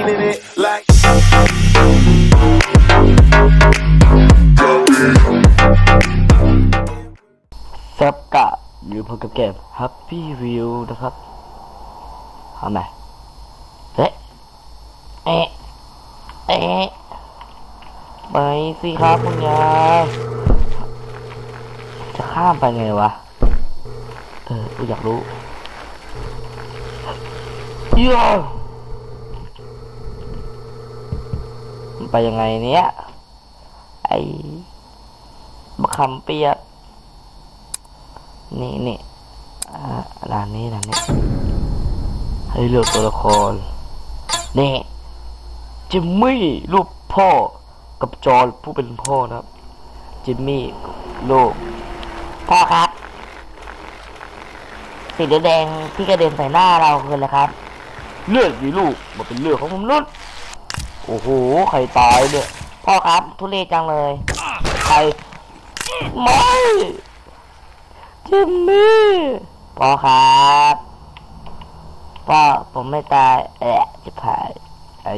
feeling it like. ซับกะอยู่พบกับเกม Happy View นะครับทำไมเอ๊ะเอ๊ะเอ๊ะไปสิครับคุณยายจะข้ามไปไงวะเอออยากรู้เยอะมัน ไปยังไงเนี้ยไอ้มะขามเปียก นี่นี่อ่านนี้ด่านนี้ให้เลือกตัวละคร นี่จิมมี่ลูกพ่อกับจอร์ผู้เป็นพ่อนะครับ จิมมี่ลูกพ่อครับสีแดงที่กระเด็นใส่หน้าเราคืออะไรครับ เลือดดีลูกมันเป็นเลือดของผมนุ่น โอ้โหใครตายเนี่ยพ่อครับทุเรศจังเลยใครไม่จิมมี่พ่อครับพ่อผมไม่ตายแอะจะพายไอ้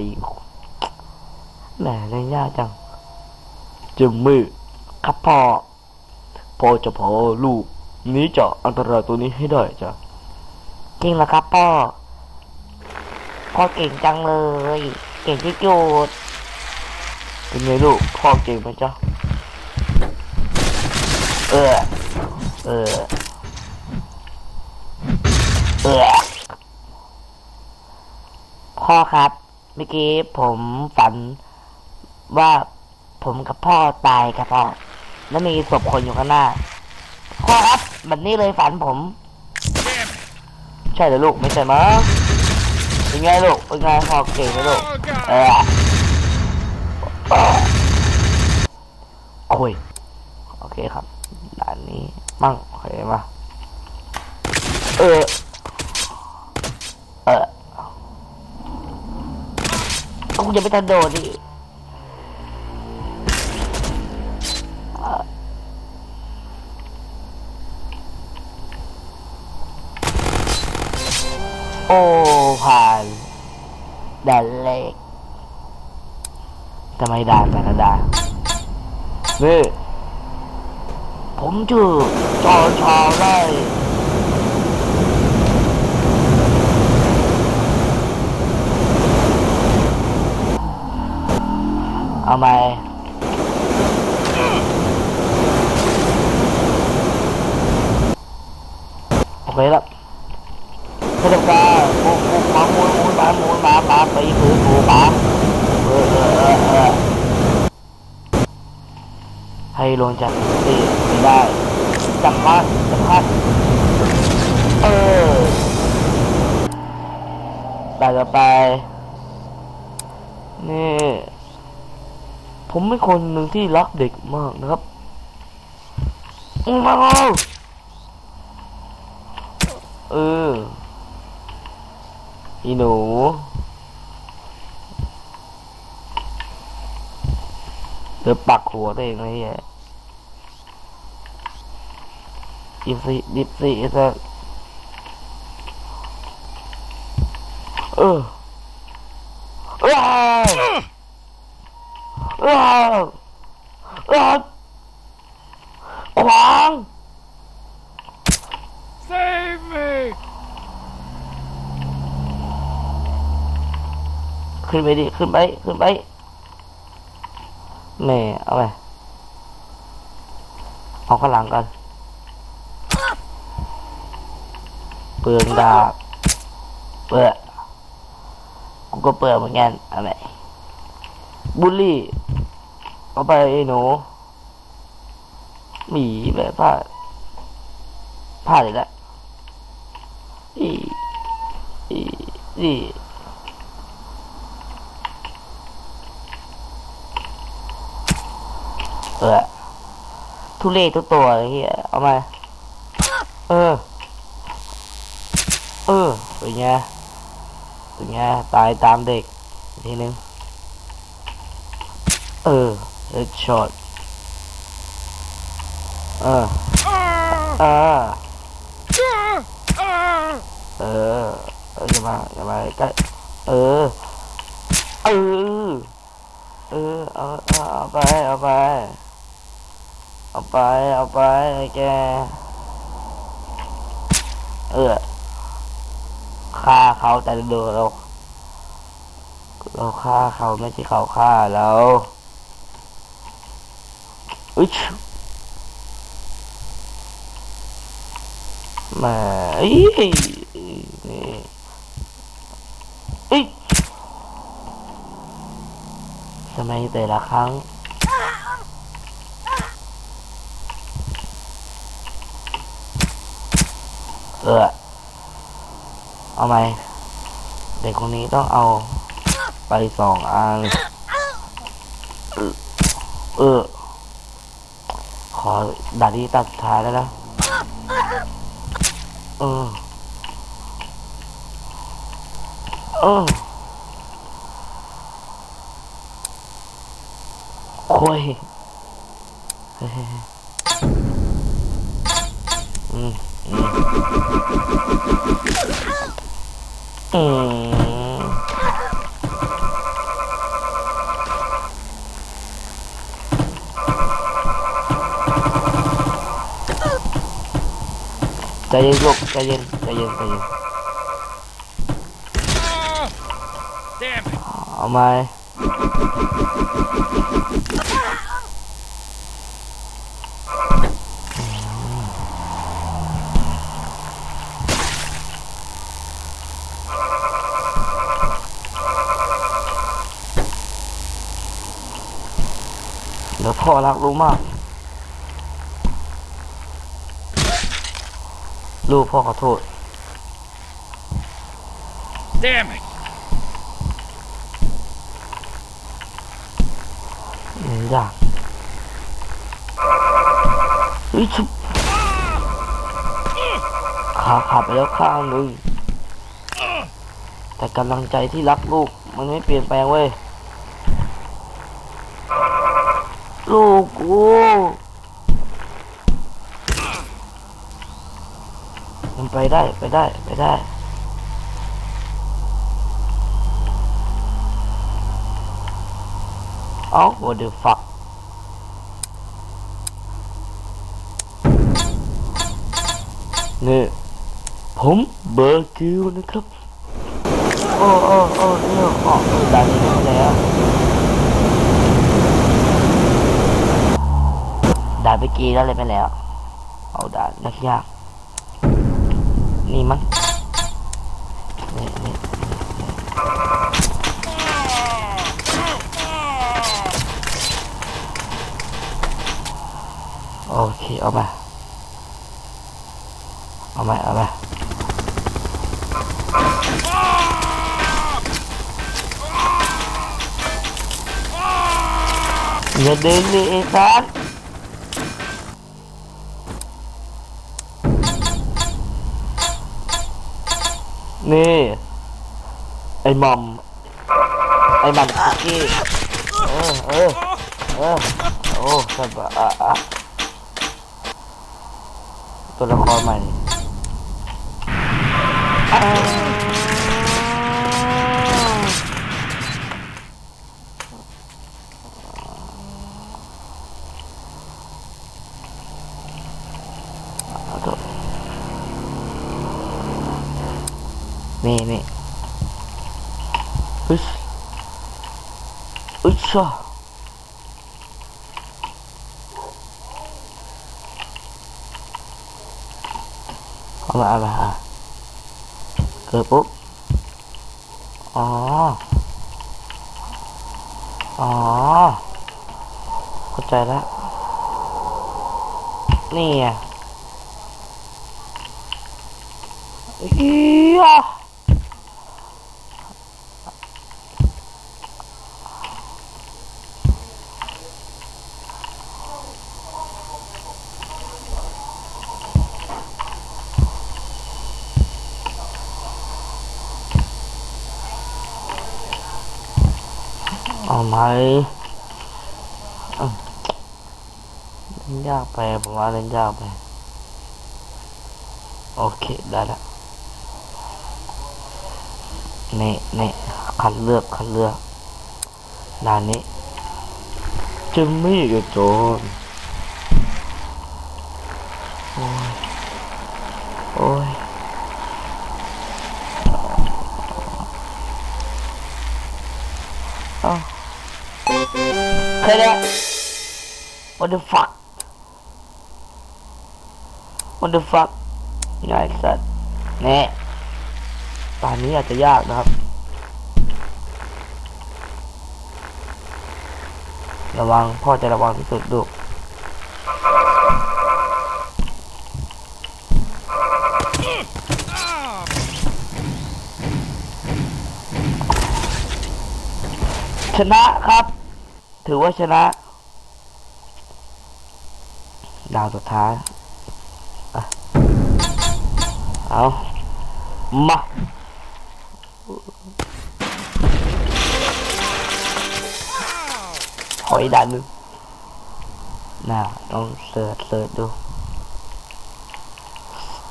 แหมเล่นยากจังจิมมี่ครับพ่อพ่อจะพอลูกนี้จากอันตรายตัวนี้ให้ได้จ้ะจริงเหรอครับพ่อพ่อเก่งจังเลย เก่งที่จุดเป็นไงลูกพ่อเก่งไหมเจ๊ะเออ เออ เออ พ่อครับ เมื่อกี้ผมฝันว่าผมกับพ่อตายครับพ่อแล้วมีศพคนอยู่ข้างหน้า พ่อครับแบบนี้เลยฝันผม ใช่เหรอลูกไม่ใช่มั้งเป็นไงลูกเป็นไงพ่อเก่งไหมลูก เออเออคุยโอเคครับด่านนี้มั่งโอเคมาเออเออต้องอย่าไปทันโดดดิโอ้ผ่านด่านเล็ก ทำไมด่าแต่ละด่านนี่ผมชื่อจอชาไร่เอาไหมโอเคแล้วไม่ต้องการหมูหมูหมาหมูหมูหมาหมูหมาหมาไปผืนหมูหมา ให้ลงจากตีไม่ได้ จับพัดจับพัดเออได้ต่อไป นี่ ผมเป็นคนหนึ่งที่รักเด็กมากนะครับอืมมาเอาเอออีหนู เดี๋ยวปักหัวตัวเองเลยแย่ดิบสิดิบสิซะเออว้าวว้าวว้าวขวาง Save me! ขึ้นไปดิ ขึ้นไป ขึ้นไป แม่เอาไปเอาข้างหลังกันเปลืองดาบเปื่อกูก็เปื่อเหมือนกันเอาไปบุลลี่ เอาไปไอ้หนูหมีแบบผ้าผ้าเลยละอีอีอี เออทุเรศทุกตัวเฮียเอามา เออ เออตัวเป็นไงเป็นไงตายตามเด็กอีกทีนึง เออเฮดช็อตเออ Ah! อ่า Ah! Ah! เออเอออย่ามาอย่ามาใกล้เออ เออ เอาเอาเอาไป เอาไป เอาไป เอาไปแก เออฆ่าเขาแต่เดินเรา เราฆ่าเขาไม่ใช่เขาฆ่าเราอุ๊ยมาอีนี่อีทำไมแต่ละครั้ง เออเอาไหมเด็กคนนี้ต้องเอาไปสองอันเออ ขอดัดที่ตัดสุดท้ายแล้วนะเออ เออคุยเฮ้ยอืมอืมอืม ใจเย็นลูกใจเย็นใจเย็นใจเย็น Damn it. เอาไหมเพ่อรักรู้มาก ลูกพ่อขอโทษ Damn it. หนึ่งอย่างเฮ้ยชุบขาขาดไปแล้วข้างหนึ่งแต่กำลังใจที่รักลูกมันไม่เปลี่ยนแปลงเว้ย ลูกกูมันไปได้ไปได้ไปได้เอ้า what the fuck นี่ผมเบอร์คิวนะครับ โอ้โอ้โอ้เนี่ยอ๋อเออดันนี้แล้วานไปกีแล้วเลยไปแล้ว เอาด่านยากยากๆนี่มั้งโอเคเอามาเอามาเอามาอย่าดึงดิไอ้สัส นี่ ไอ้มอม ไอ้มันคุกกี้เออเออเออโอ้สบายตัวละครใหม่อ่าเอาตัว นี่นี่อึชอึชอะเอามาเอามาอะเกิดปุ๊บ อ๋อ อ๋อ เข้าใจแล้ว นี่ไงอีย ไหมอืมเล่นยากไปผมว่าเล่นยากไป โอเค ได้ละนี่นี่คัดเลือกคัดเลือกด่านนี้จะไม่กระโจนโอ้ย โอ้ยอ้า เนี้ย what the fuck what the fuck ง่ายสัตว์แน่ตอนนี้อาจจะยากนะครับ ระวังพ่อจะระวังที่สุดลูกชนะครับ ถือว่าชนะ ดาวสุดท้าย เอามาถอยด่านหนึงน่าต้องเสิร์ชเสิร์ชดู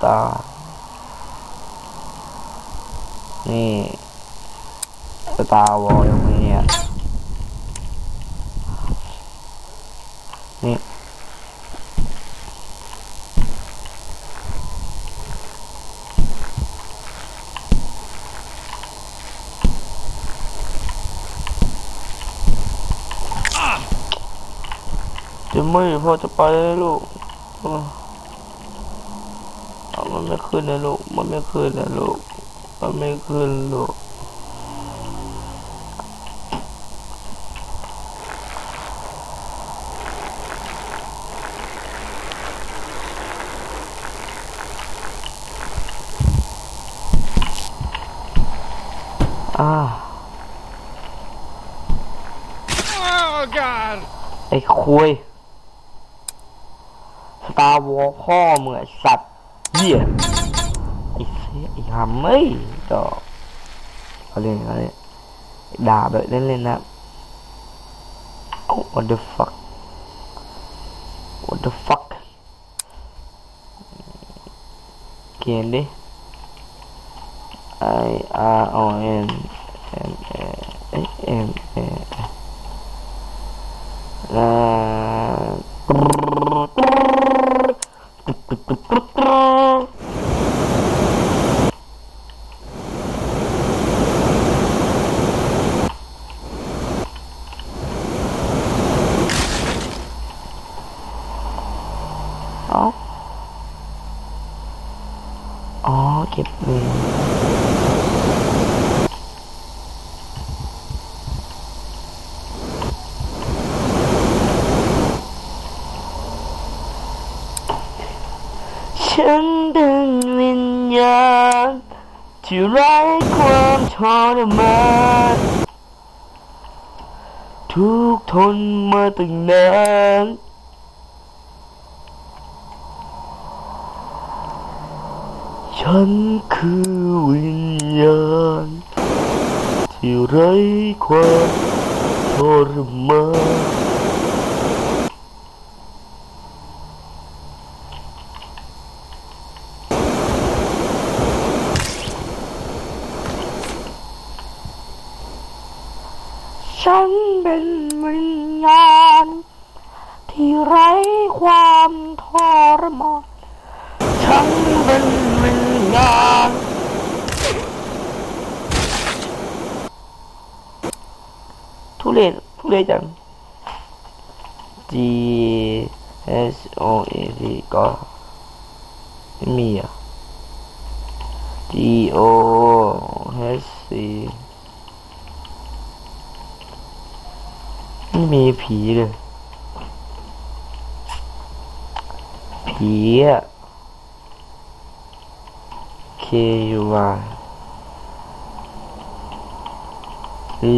star นี่ Star Wars ยังมีเนี่ย นี่จะไม่พอจะไปเลยลูกมันไม่ขึ้นนะลูก มันไม่ขึ้นนะลูก มันไม่ขึ้นลูก อ่า Oh, God! ไอ้ คุยสตาร์วอลพ่อมึงไอ้สัตว์เหี้ยไอ้เสียไอ้หำเอ้ยดอกเอาเล่นเอาเล่นด่าแบบเล่นๆนะโอ้ what the fuck what the fuck เขียนดิ I R O N M A M A อ่าเอาอ๋อ เก็บเงินฉันเป็นวิญญาณที่ไร้ความทรมานทุกทนมาตั้งนาน ฉันคือวิญญาณ ที่ไร้ความทรมานฉันเป็นวิญญาณ ที่ไร้ความทรมานฉันเป็น วิญญาณทุเรศทุเรศจัง G S O A T ก็ไม่มีอะ G O H C ไม่มีผีเลยผีอะ K U Y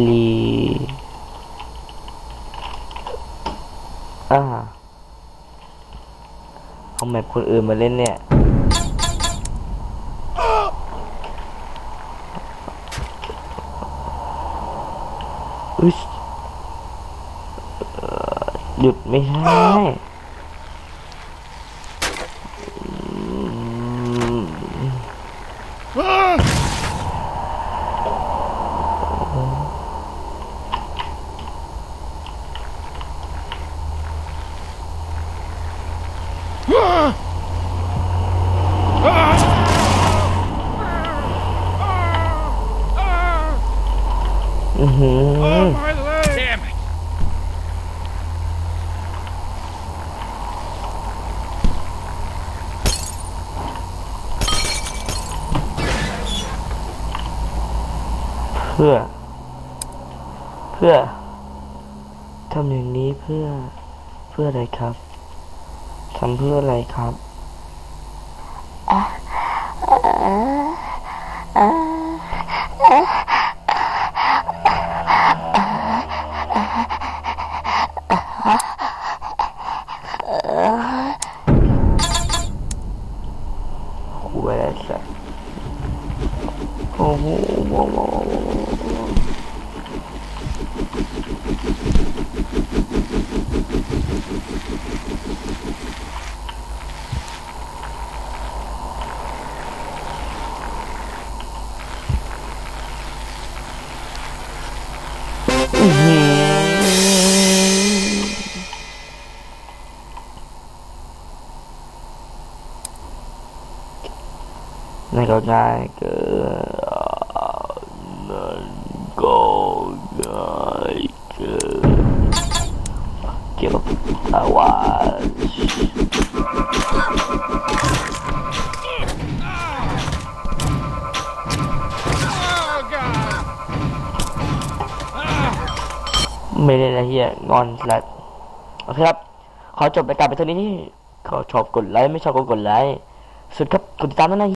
ลีอ่าเอาแมปคนอื่นมาเล่นเนี่ย อุ๊ยหยุดไม่ได้อืม Ah! อือหือ Oh, my leg! Damn it! เพื่อ เพื่อทำอย่างนี้เพื่อเพื่ออะไรครับทำเพื่ออะไรครับคุยอะไรสักโอ้โห นั่นก็ง่ายเกินนั่นก็ง่ายเกินเกี่ยวกับอาวาไม่ได้นะเฮียงอนแลดโอเคครับ ขอจบรายการไปเท่านี้ ขอชอบกดไลค์ ไม่ชอบก็กดไลค์ สุดครับ กดติดตามด้วยนะ